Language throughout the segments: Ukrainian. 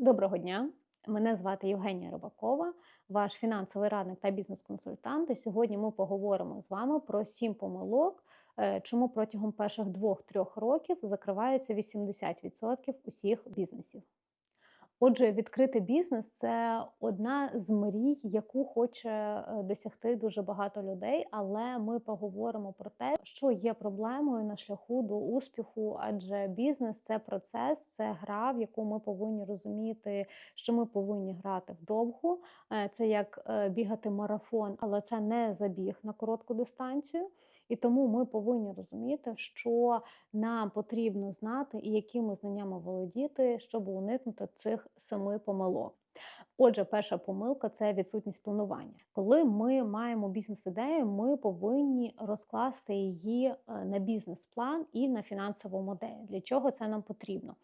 Доброго дня! Мене звати Євгенія Рибакова, ваш фінансовий радник та бізнес-консультант. І сьогодні ми поговоримо з вами про сім помилок, е, чому протягом перших двох-трьох років закриваються 80% усіх бізнесів. Отже, відкрити бізнес це одна з мрій, яку хоче е, досягти дуже багато людей. Але ми поговоримо про те, що є проблемою на шляху до успіху, адже бізнес це процес, це гра, в яку ми повинні розуміти, що ми повинні грати вдовгу. Е, Це як е, бігати марафон, але це не забіг на коротку дистанцію. І тому ми повинні розуміти, що нам потрібно знати і якими знаннями володіти, щоб уникнути цих семи помилок. Отже, перша помилка це відсутність планування. Коли ми маємо бізнес-ідею, ми повинні розкласти її е, на бізнес-план і на фінансову модель. Для чого це нам потрібно?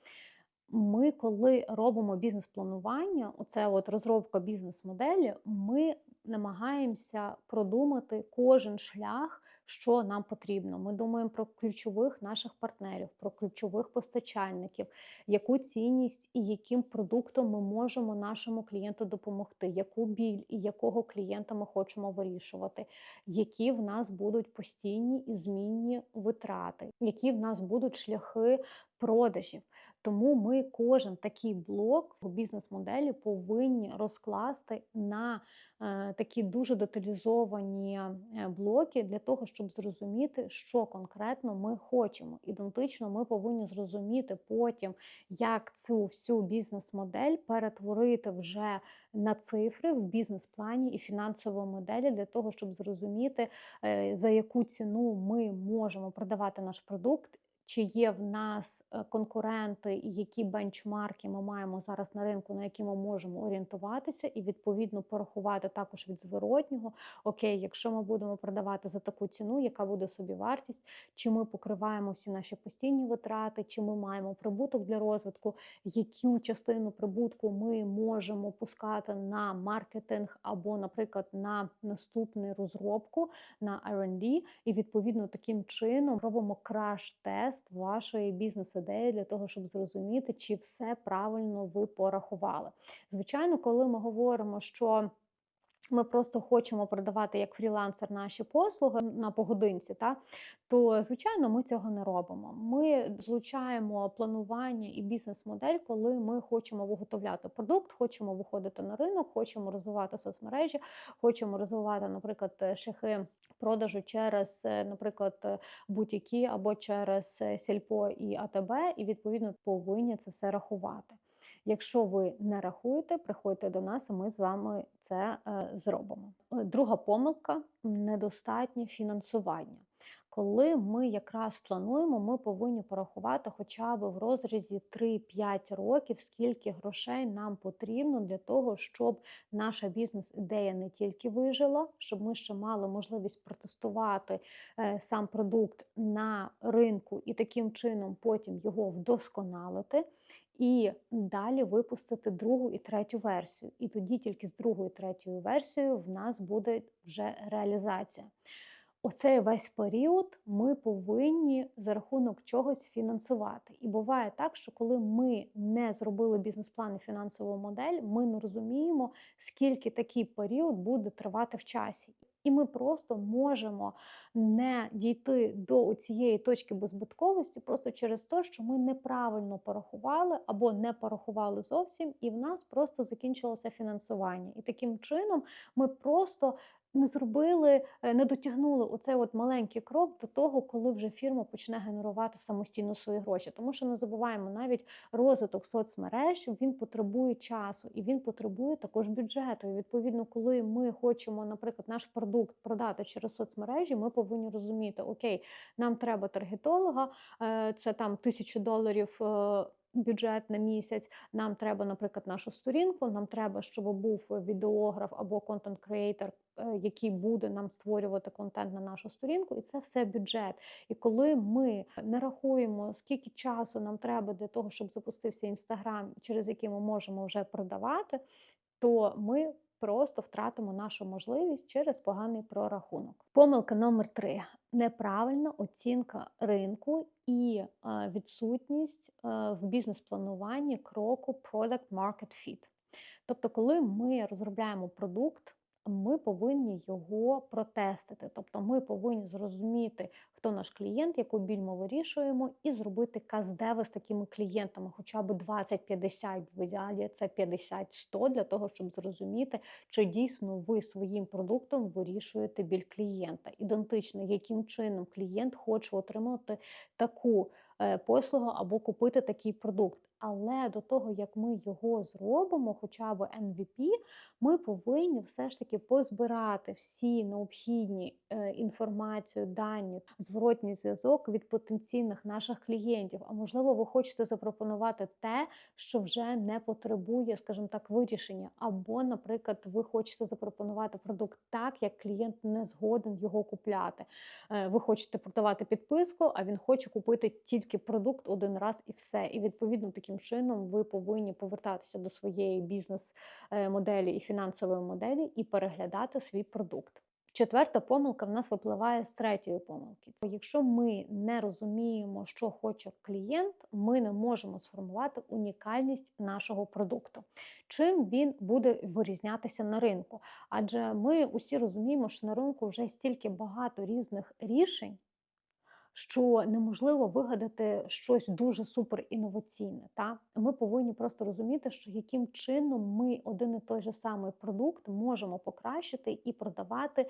Ми, коли робимо бізнес-планування, оце от розробка бізнес-моделі, ми намагаємося продумати кожен шлях, що нам потрібно. Ми думаємо про ключових наших партнерів, про ключових постачальників, яку цінність і яким продуктом ми можемо нашому клієнту допомогти, яку біль і якого клієнта ми хочемо вирішувати, які в нас будуть постійні і змінні витрати, які в нас будуть шляхи продажів. Тому ми кожен такий блок у бізнес-моделі повинні розкласти на е, такі дуже деталізовані е, блоки для того, щоб зрозуміти, що конкретно ми хочемо. Ідентично, ми повинні зрозуміти потім, як цю всю бізнес-модель перетворити вже на цифри в бізнес-плані і фінансової моделі для того, щоб зрозуміти, е, за яку ціну ми можемо продавати наш продукт чи є в нас е, конкуренти, і які бенчмарки ми маємо зараз на ринку, на які ми можемо орієнтуватися, і відповідно порахувати також від зворотнього. Окей, якщо ми будемо продавати за таку ціну, яка буде собі вартість, чи ми покриваємо всі наші постійні витрати, чи ми маємо прибуток для розвитку, яку частину прибутку ми можемо пускати на маркетинг або, наприклад, на наступну розробку на R&D, і відповідно таким чином робимо краш-тест тест вашої бізнес-ідеї для того, щоб зрозуміти, чи все правильно ви порахували. Звичайно, коли ми говоримо, що ми просто хочемо продавати як фрілансер наші послуги на погодинці, та то звичайно ми цього не робимо. Ми злучаємо планування і бізнес-модель, коли ми хочемо виготовляти продукт, хочемо виходити на ринок, хочемо розвивати соцмережі, хочемо розвивати, наприклад, шляхи продажу через, наприклад, будь-які або через сільпо і АТБ, і відповідно повинні це все рахувати. Якщо ви не рахуєте, приходьте до нас, і ми з вами це е, зробимо. Е, друга помилка недостатнє фінансування. Коли ми якраз плануємо, ми повинні порахувати хоча б в розрізі 3-5 років, скільки грошей нам потрібно для того, щоб наша бізнес-ідея не тільки вижила, щоб ми ще мали можливість протестувати е, сам продукт на ринку і таким чином потім його вдосконалити і далі випустити другу і третю версію. І тоді тільки з другою і третьою версією в нас буде вже реалізація. Оцей весь період ми повинні за рахунок чогось фінансувати. І буває так, що коли ми не зробили бізнес-план і фінансову модель, ми не розуміємо, скільки такий період буде тривати в часі. І ми просто можемо не дійти до цієї точки беззбитковості просто через те, що ми неправильно порахували або не порахували зовсім, і в нас просто закінчилося фінансування. І таким чином ми просто не зробили, е, не дотягнули оцей от маленький крок до того, коли вже фірма почне генерувати самостійно свої гроші. Тому що не забуваємо, навіть розвиток соцмереж він потребує часу і він потребує також бюджету. І відповідно, коли ми хочемо, наприклад, наш продукт продати через соцмережі, ми повинні розуміти, окей, нам треба таргетолога, е, це там тисячу доларів. Е, бюджет на місяць. Нам треба, наприклад, нашу сторінку. Нам треба, щоб був відеограф або контент-креатор, який буде нам створювати контент на нашу сторінку, і це все бюджет. І коли ми не рахуємо, скільки часу нам треба для того, щоб запустився інстаграм, через який ми можемо вже продавати. то ми просто втратимо нашу можливість через поганий прорахунок. Помилка номер три неправильна оцінка ринку і е, відсутність е, в бізнес-плануванні кроку Product Market Fit. Тобто, коли ми розробляємо продукт, ми повинні його протестити. Тобто ми повинні зрозуміти, хто наш клієнт, яку біль ми вирішуємо, і зробити каздеви з такими клієнтами, хоча б 20-50, в ідеалі це 50-100, для того, щоб зрозуміти, чи дійсно ви своїм продуктом вирішуєте біль клієнта. Ідентично, яким чином клієнт хоче отримати таку е, послугу або купити такий продукт. Але до того, як ми його зробимо, хоча б MVP, ми повинні все ж таки позбирати всі необхідні е, інформацію, дані, зворотній зв'язок від потенційних наших клієнтів. А можливо, ви хочете запропонувати те, що вже не потребує, скажімо так, вирішення. Або, наприклад, ви хочете запропонувати продукт так, як клієнт не згоден його купляти. Е, ви хочете продавати підписку, а він хоче купити тільки продукт один раз і все. І відповідно таким чином ви повинні повертатися до своєї бізнес-моделі і фінансової моделі і переглядати свій продукт. Четверта помилка в нас випливає з третьої помилки. Якщо ми не розуміємо, що хоче клієнт, ми не можемо сформувати унікальність нашого продукту. Чим він буде вирізнятися на ринку? Адже ми усі розуміємо, що на ринку вже стільки багато різних рішень що неможливо вигадати щось дуже супер інноваційне. Та ми повинні просто розуміти, що яким чином ми один і той же самий продукт можемо покращити і продавати е,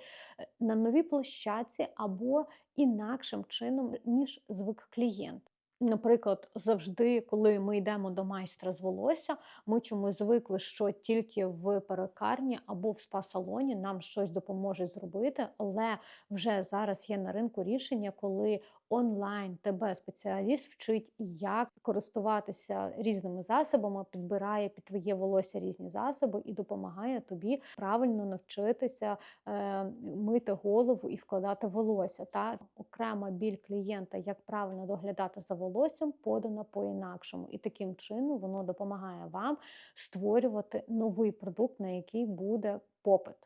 на новій площадці або інакшим чином, ніж звик клієнт. Наприклад, завжди, коли ми йдемо до майстра з волосся, ми чомусь звикли, що тільки в перекарні або в спа-салоні нам щось допоможе зробити, але вже зараз є на ринку рішення, коли онлайн тебе спеціаліст вчить, як користуватися різними засобами, підбирає під твоє волосся різні засоби і допомагає тобі правильно навчитися е, мити голову і вкладати волосся. Та окрема біль клієнта, як правильно доглядати за волоссям, подана по-інакшому. І таким чином воно допомагає вам створювати новий продукт, на який буде попит.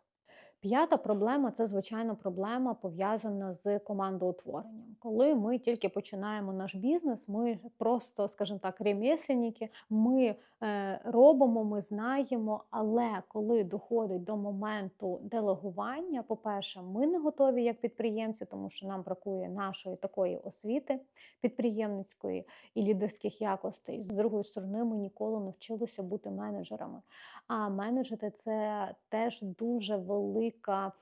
П'ята проблема це, звичайно, проблема пов'язана з командоутворенням. Коли ми тільки починаємо наш бізнес, ми просто, скажімо так, ремесленники, ми е, робимо, ми знаємо, але коли доходить до моменту делегування, по-перше, ми не готові як підприємці, тому що нам бракує нашої такої освіти підприємницької і лідерських якостей. З другої сторони, ми ніколи не вчилися бути менеджерами. А менеджити це теж дуже велика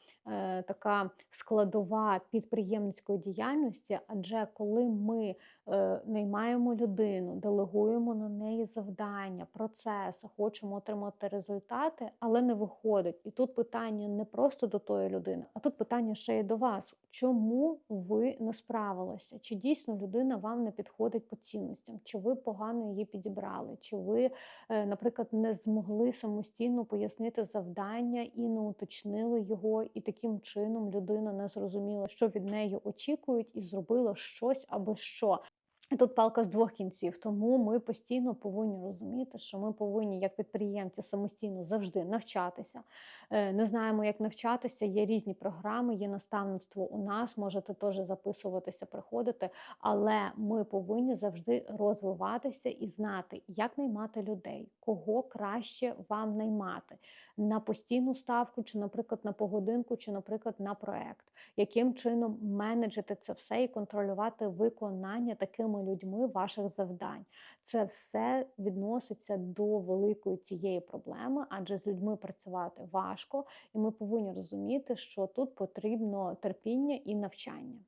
така складова підприємницької діяльності. Адже коли ми е, наймаємо людину, делегуємо на неї завдання, процеси, хочемо отримати результати, але не виходить. І тут питання не просто до тої людини, а тут питання ще й до вас. Чому ви не справилися? Чи дійсно людина вам не підходить по цінностям? Чи ви погано її підібрали? Чи ви, е, наприклад, не змогли самостійно пояснити завдання і не уточнили його, і таким чином людина не зрозуміла, що від неї очікують, і зробила щось або що. Тут палка з двох кінців, тому ми постійно повинні розуміти, що ми повинні, як підприємці, самостійно завжди навчатися. Е, не знаємо, як навчатися. Є різні програми, є наставництво у нас. Можете теж записуватися, приходити, але ми повинні завжди розвиватися і знати, як наймати людей, кого краще вам наймати на постійну ставку, чи, наприклад, на погодинку, чи, наприклад, на проект, яким чином менеджити це все і контролювати виконання такими людьми ваших завдань. Це все відноситься до великої цієї проблеми, адже з людьми працювати важко, і ми повинні розуміти, що тут потрібно терпіння і навчання.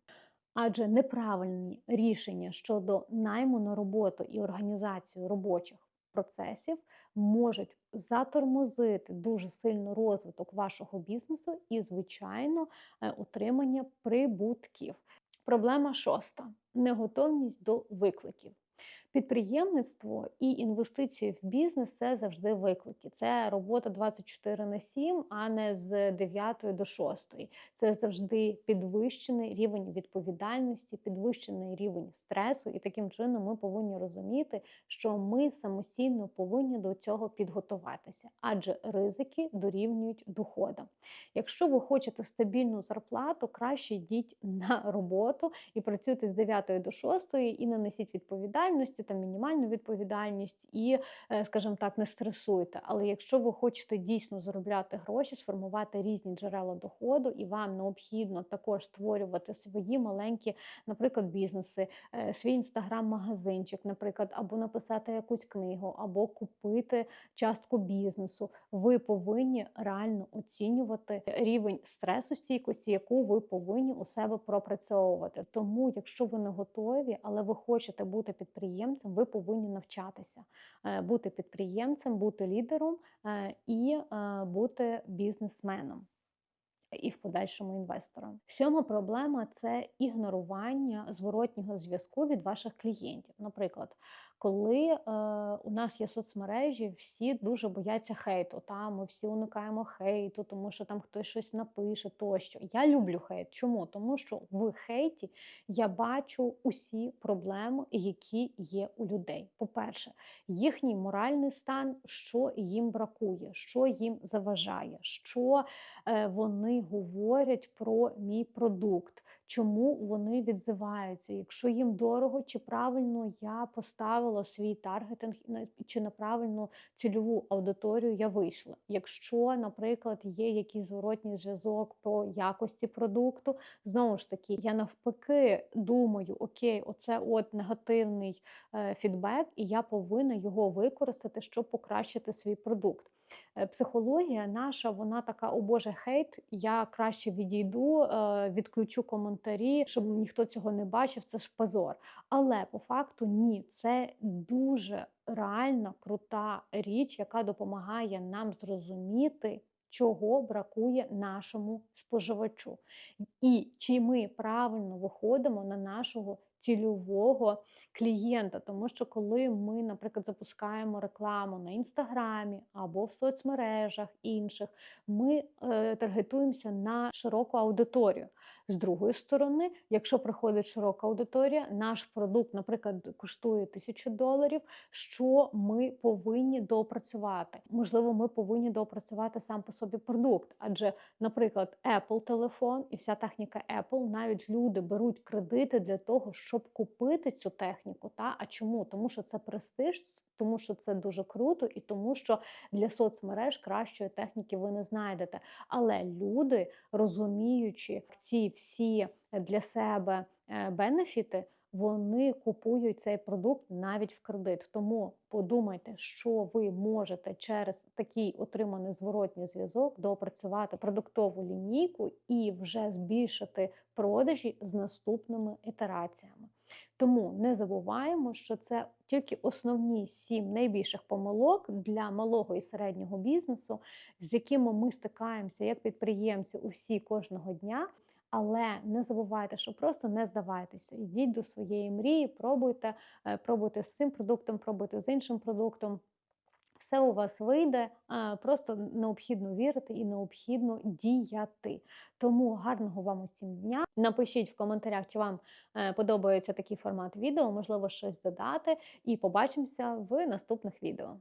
Адже неправильні рішення щодо найму на роботу і організацію робочих процесів можуть затормозити дуже сильно розвиток вашого бізнесу і, звичайно, е, отримання прибутків. Проблема шоста неготовність до викликів. Підприємництво і інвестиції в бізнес це завжди виклики. Це робота 24 на 7, а не з 9 до 6. Це завжди підвищений рівень відповідальності, підвищений рівень стресу, і таким чином ми повинні розуміти, що ми самостійно повинні до цього підготуватися, адже ризики дорівнюють доходам. Якщо ви хочете стабільну зарплату, краще йдіть на роботу і працюйте з 9 до 6 і не несіть відповідальності та мінімальну відповідальність, і, е, скажімо так, не стресуйте. Але якщо ви хочете дійсно заробляти гроші, сформувати різні джерела доходу, і вам необхідно також створювати свої маленькі, наприклад, бізнеси, е, свій інстаграм-магазинчик, наприклад, або написати якусь книгу, або купити частку бізнесу, ви повинні реально оцінювати рівень стресостійкості, яку ви повинні у себе пропрацьовувати. Тому, якщо ви не готові, але ви хочете бути підприємцем, ви повинні навчатися е, бути підприємцем, бути лідером е, і е, бути бізнесменом. І в подальшому інвестором. Сьома проблема це ігнорування зворотнього зв'язку від ваших клієнтів. Наприклад, коли е, у нас є соцмережі, всі дуже бояться хейту. Та ми всі уникаємо хейту, тому що там хтось щось напише тощо. Я люблю хейт. Чому? Тому що в хейті я бачу усі проблеми, які є у людей. По-перше, їхній моральний стан, що їм бракує, що їм заважає, що е, вони говорять про мій продукт чому вони відзиваються, якщо їм дорого, чи правильно я поставила свій таргетинг чи на правильну цільову аудиторію я вийшла. Якщо, наприклад, є якийсь зворотній зв'язок по якості продукту, знову ж таки, я навпаки думаю, окей, оце от негативний е, фідбек, і я повинна його використати, щоб покращити свій продукт. Е, психологія наша, вона така, о Боже, хейт. Я краще відійду, е, відключу коментарі, щоб ніхто цього не бачив. Це ж позор. Але по факту ні, це дуже реальна крута річ, яка допомагає нам зрозуміти. Чого бракує нашому споживачу, і чи ми правильно виходимо на нашого цільового клієнта. Тому що, коли ми, наприклад, запускаємо рекламу на інстаграмі або в соцмережах інших, ми е, таргетуємося на широку аудиторію. З другої сторони, якщо приходить широка аудиторія, наш продукт, наприклад, коштує тисячу доларів, що ми повинні доопрацювати. Можливо, ми повинні доопрацювати сам по собі продукт, адже, наприклад, Apple телефон і вся техніка Apple, навіть люди беруть кредити для того, щоб купити цю техніку. Та а чому? Тому що це престиж. Тому що це дуже круто, і тому, що для соцмереж кращої техніки ви не знайдете. Але люди, розуміючи ці всі для себе е, бенефіти, вони купують цей продукт навіть в кредит. Тому подумайте, що ви можете через такий отриманий зворотній зв'язок доопрацювати продуктову лінійку і вже збільшити продажі з наступними ітераціями. Тому не забуваємо, що це тільки основні сім найбільших помилок для малого і середнього бізнесу, з якими ми стикаємося як підприємці усі кожного дня. Але не забувайте, що просто не здавайтеся. Йдіть до своєї мрії, пробуйте, е, пробуйте з цим продуктом, пробуйте з іншим продуктом. Все у вас вийде, просто необхідно вірити і необхідно діяти. Тому гарного вам усім дня. Напишіть в коментарях, чи вам е, подобається такий формат відео, можливо, щось додати. І побачимося в наступних відео.